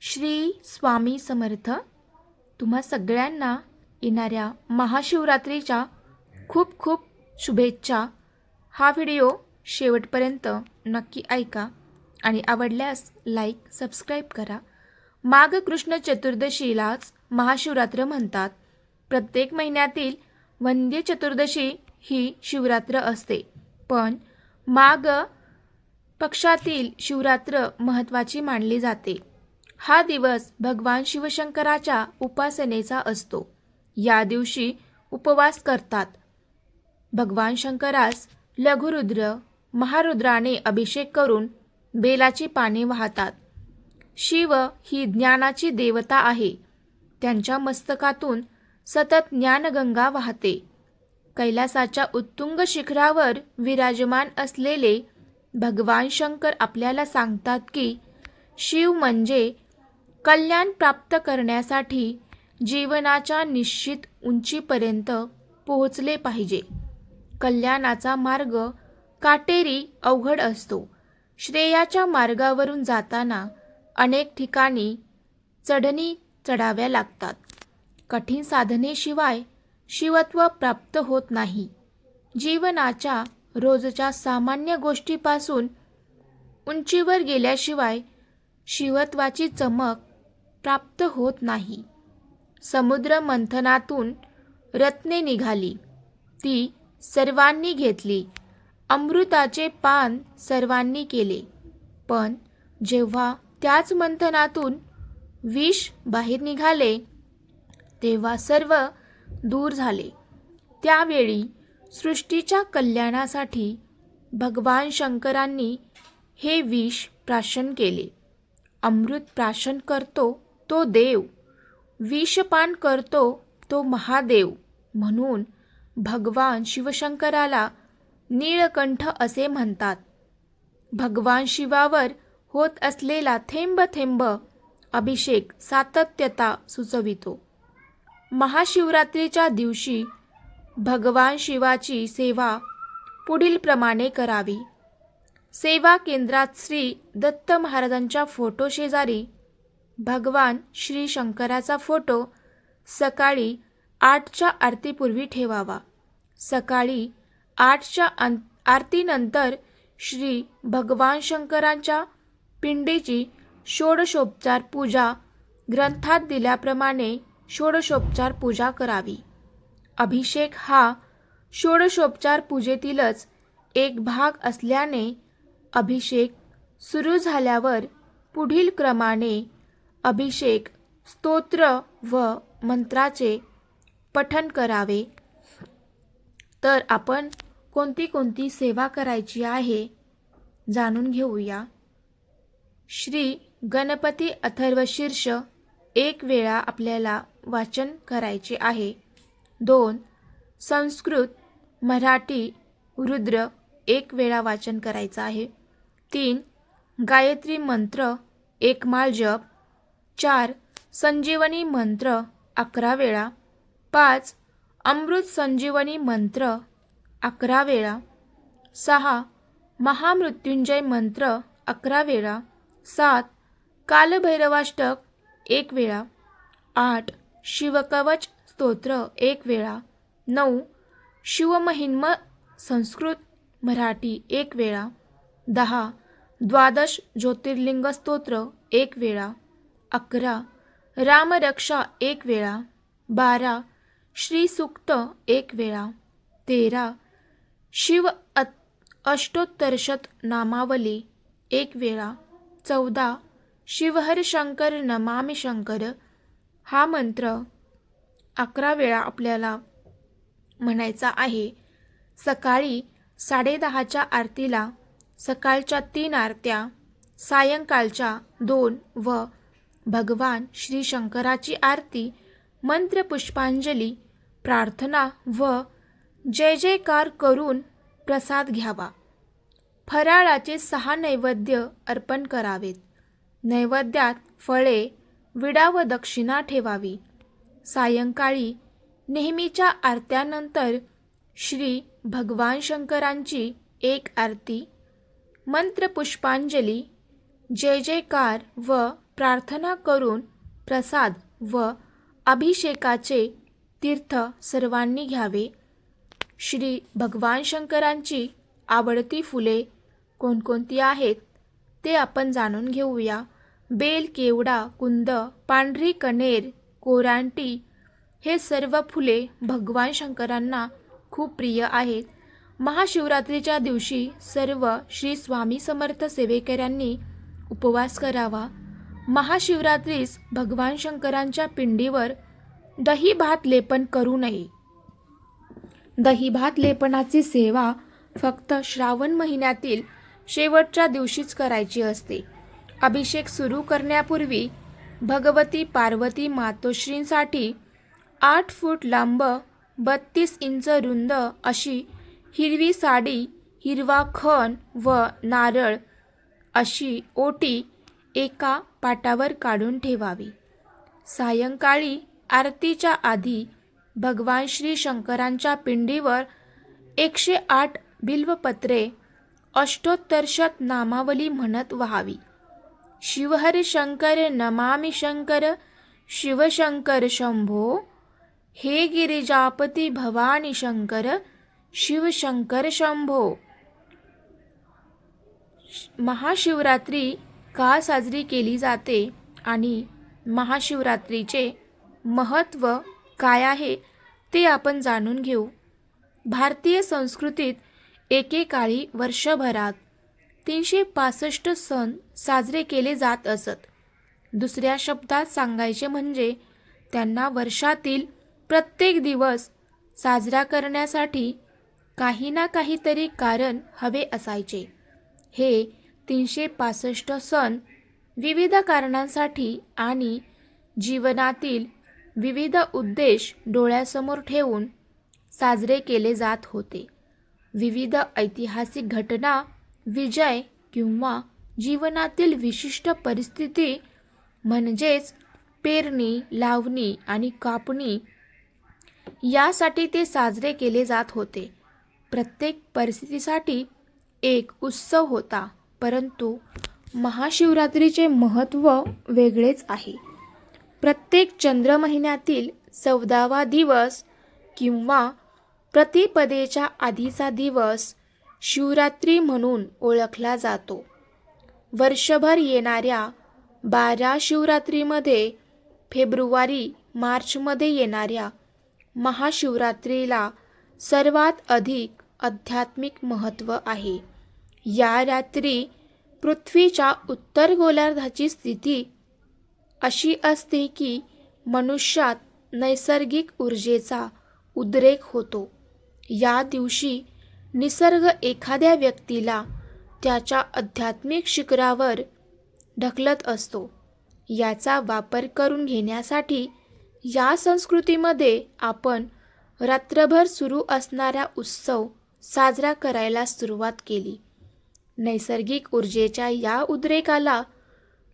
श्री स्वामी समर्थ. तुम्हा सगळ्यांना येणाऱ्या महाशिवरात्रीच्या खूप खूप शुभेच्छा. हा व्हिडिओ शेवटपर्यंत नक्की ऐका आणि आवडल्यास लाईक सबस्क्राईब करा. माघ कृष्ण चतुर्दशीलाच महाशिवरात्र म्हणतात. प्रत्येक महिन्यातील वंद्य चतुर्दशी ही शिवरात्र असते. पण माघ पक्षातील शिवरात्र महत्त्वाची मानली जाते. हा दिवस भगवान शिवशंकराच्या उपासनेचा असतो. या दिवशी उपवास करतात. भगवान शंकरास लघुरुद्र महारुद्राने अभिषेक करून बेलाची पाने वाहतात. शिव ही ज्ञानाची देवता आहे. त्यांच्या मस्तकातून सतत ज्ञानगंगा वाहते. कैलासाच्या उत्तुंग शिखरावर विराजमान असलेले भगवान शंकर आपल्याला सांगतात की शिव म्हणजे कल्याण प्राप्त करण्यासाठी जीवनाच्या निश्चित उंचीपर्यंत पोहोचले पाहिजे. कल्याणाचा मार्ग काटेरी अवघड असतो. श्रेयाच्या मार्गावरून जाताना अनेक ठिकाणी चढणी चढाव्या लागतात. कठीण साधनेशिवाय शिवत्व प्राप्त होत नाही. जीवनाच्या रोजच्या सामान्य गोष्टीपासून उंचीवर गेल्याशिवाय शिवत्वाची चमक प्राप्त होत नाही. समुद्र मंथनातून रत्ने निघाली. ती सर्वांनी घेतली. अमृताचे पान सर्वांनी केले. पण जेव्हा त्याच मंथनातून विष बाहेर निघाले तेव्हा सर्व दूर झाले. त्यावेळी सृष्टीच्या कल्याणासाठी भगवान शंकरांनी हे विष प्राशन केले. अमृत प्राशन करतो तो देव. विषपान करतो तो महादेव म्हणून भगवान शिवशंकराला नीळकंठ असे म्हणतात. भगवान शिवावर होत असलेला थेंब थेंब अभिषेक सातत्यता सुचवितो. महाशिवरात्रीच्या दिवशी भगवान शिवाची सेवा पुढीलप्रमाणे करावी. सेवा केंद्रात श्री दत्त महाराजांच्या फोटो शेजारी भगवान श्री शंकराचा फोटो सकाळी आठच्या आरतीपूर्वी ठेवावा. सकाळी आठच्या अं आरतीनंतर श्री भगवान शंकरांच्या पिंडीची षोडशोपचार पूजा ग्रंथात दिल्याप्रमाणे षोडशोपचार पूजा करावी. अभिषेक हा षोडशोपचार पूजेतीलच एक भाग असल्याने अभिषेक सुरू झाल्यावर पुढील क्रमाने अभिषेक स्तोत्र व मंत्राचे पठन करावे. तर आपण कोणती कोणती सेवा करायची आहे जाणून घेऊया. श्री गणपती अथर्वशीर्ष एक वेळा आपल्याला वाचन करायचे आहे. दोन संस्कृत मराठी रुद्र एक वेळा वाचन करायचं आहे. तीन गायत्री मंत्र एकमाळ जप चार संजीवनी मंत्र अकरा वेळा पाच अमृत संजीवनी मंत्र अकरा वेळा सहा महामृत्युंजय मंत्र अकरा वेळा सात कालभैरवाष्टक एक वेळा आठ शिवकवच स्तोत्र एक वेळा नऊ शिवमहिन्म संस्कृत मराठी एक वेळा दहा द्वादश ज्योतिर्लिंग स्तोत्र एक वेळा अकरा. रामरक्षा एक वेळा. बारा. श्रीसुक्त एक वेळा. तेरा. शिव अत अष्टोत्तरशत नामावली एक वेळा. चौदा. शिवहर शंकर नमामि शंकर. हा मंत्र अकरा वेळा आपल्याला म्हणायचा आहे. सकाळी साडेदहाच्या आरतीला सकाळच्या तीन आरत्या सायंकाळच्या दोन व भगवान श्री शंकराची आरती मंत्रपुष्पांजली प्रार्थना व जय जयकार करून प्रसाद घ्यावा. फराळाचे सहा नैवेद्य अर्पण करावेत. नैवेद्यात फळे विडा व दक्षिणा ठेवावी. सायंकाळी नेहमीच्या आरत्यानंतर श्री भगवान शंकरांची एक आरती मंत्रपुष्पांजली जय जयकार व प्रार्थना करून प्रसाद व अभिषेकाचे तीर्थ सर्वांनी घ्यावे. श्री भगवान शंकरांची आवडती फुले कोणकोणती आहेत ते आपण जाणून घेऊया. बेल केवडा कुंद पांढरी कणेर कोरांटी हे सर्व फुले भगवान शंकरांना खूप प्रिय आहेत. महाशिवरात्रीच्या दिवशी सर्व श्री स्वामी समर्थ सेवेकऱ्यांनी उपवास करावा. महाशिवरात्रीस भगवान शंकरांच्या पिंडीवर दही भात लेपन करू नये. दही भात लेपनाची सेवा फक्त श्रावण महिन्यातील शेवटच्या दिवशीच करायची असते. अभिषेक सुरू करण्यापूर्वी भगवती पार्वती मातोश्रींसाठी आठ फूट लांब बत्तीस इंच रुंद अशी हिरवी साडी हिरवा खण व नारळ अशी ओटी एका पाटावर काढून ठेवावी. सायंकाळी आरतीच्या आधी भगवान श्री शंकरांच्या पिंडीवर एकशे आठ बिल्वपत्रे अष्टोत्तरशत नामावली म्हणत व्हावी. शिवहरी शंकर नमामि शंकर शिवशंकर शंभो हे गिरिजापती भवानी शंकर शिवशंकर शंभो. महाशिवरात्री का साजरी केली जाते आणि महाशिवरात्रीचे महत्त्व काय आहे ते आपण जाणून घेऊ. भारतीय संस्कृतीत एकेकाळी वर्षभरात तीनशे पासष्ट सण साजरे केले जात असत. दुसऱ्या शब्दात सांगायचे म्हणजे त्यांना वर्षातील प्रत्येक दिवस साजरा करण्यासाठी काही ना काहीतरी कारण हवे असायचे. हे तीनशे पासष्ट सण विविध कारणांसाठी आणि जीवनातील विविध उद्देश डोळ्यासमोर ठेवून साजरे केले जात होते. विविध ऐतिहासिक घटना विजय किंवा जीवनातील विशिष्ट परिस्थिती म्हणजेच पेरणी लावणी आणि कापणी यासाठी ते साजरे केले जात होते. प्रत्येक परिस्थितीसाठी एक उत्सव होता. परंतु महाशिवरात्रीचे महत्त्व वेगळेच आहे. प्रत्येक चंद्र महिन्यातील चौदावा दिवस किंवा प्रतिपदेच्या आधीचा दिवस शिवरात्री म्हणून ओळखला जातो. वर्षभर येणाऱ्या बारा शिवरात्रीमध्ये फेब्रुवारी मार्चमध्ये येणाऱ्या महाशिवरात्रीला सर्वात अधिक आध्यात्मिक महत्त्व आहे. या रात्री पृथ्वीच्या उत्तर गोलार्धाची स्थिती अशी असते की मनुष्यात नैसर्गिक ऊर्जेचा उद्रेक होतो. या दिवशी निसर्ग एखाद्या व्यक्तीला त्याच्या आध्यात्मिक शिखरावर ढकलत असतो. याचा वापर करून घेण्यासाठी या संस्कृतीमध्ये आपण रात्रभर सुरू असणारा उत्सव साजरा करायला सुरुवात केली. नैसर्गिक ऊर्जेच्या या उद्रेकाला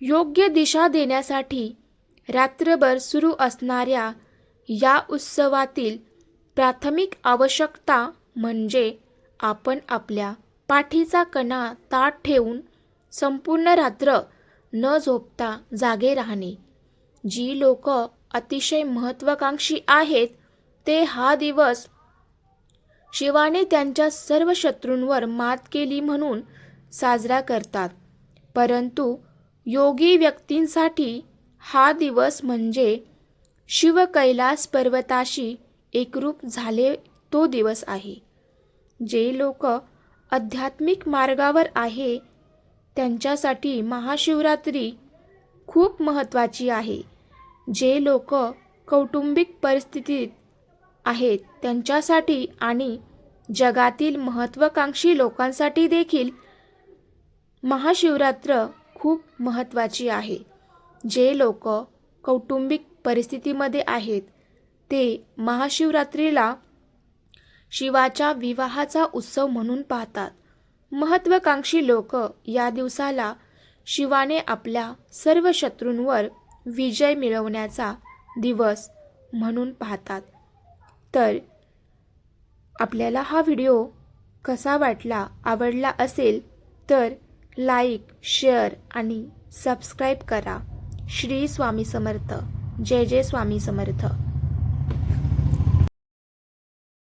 योग्य दिशा देण्यासाठी रात्रभर सुरू असणाऱ्या या उत्सवातील प्राथमिक आवश्यकता म्हणजे आपण आपल्या पाठीचा कणा ताट ठेवून संपूर्ण रात्र न झोपता जागे राहणे. जी लोक अतिशय महत्त्वाकांक्षी आहेत ते हा दिवस शिवाने त्यांच्या सर्व शत्रूंवर मात केली म्हणून साजरा करतात. परंतु योगी व्यक्तींसाठी हा दिवस म्हणजे शिवकैलास पर्वताशी एकरूप झाले तो दिवस आहे. जे लोक आध्यात्मिक मार्गावर आहे त्यांच्यासाठी महाशिवरात्री खूप महत्त्वाची आहे. जे लोक कौटुंबिक परिस्थितीत आहेत त्यांच्यासाठी आणि जगातील महत्त्वाकांक्षी लोकांसाठी देखील महाशिवरात्र खूप महत्त्वाची आहे. जे लोक कौटुंबिक परिस्थितीमध्ये आहेत ते महाशिवरात्रीला शिवाच्या विवाहाचा उत्सव म्हणून पाहतात. महत्त्वाकांक्षी लोक या दिवसाला शिवाने आपल्या सर्व शत्रूंवर विजय मिळवण्याचा दिवस म्हणून पाहतात. तर आपल्याला हा व्हिडिओ कसा वाटला आवडला असेल तर लाईक शेअर आणि सबस्क्राईब करा. श्री स्वामी समर्थ. जय जय स्वामी समर्थ.